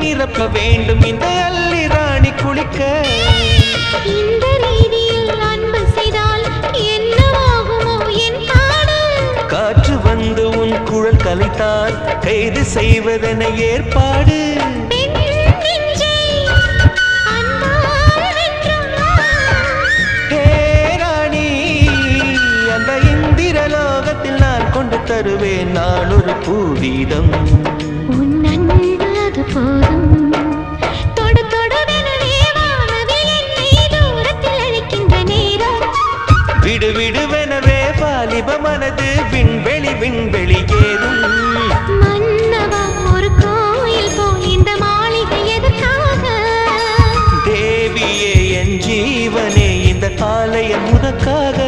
நிரப்ப வேண்டும். இந்த அள்ளி ராணி குளிக்க. இந்த ரீதியில் அன்பு செய்தால் என்னவாகுமோ என் காற்று வந்து உன் குழல் கலைத்தால் கைது செய்வதென ஏற்பாடு. பெண் நெஞ்சை அன்பால் விடுவிடுவெனவே வாலிப மனது விண்வெளி விண்வெளி ஏதும். ஒரு கோயில் போல் இந்த மாளிகை எதற்காக? தேவியே என் ஜீவனே இந்த ஆலயம் உனக்காக.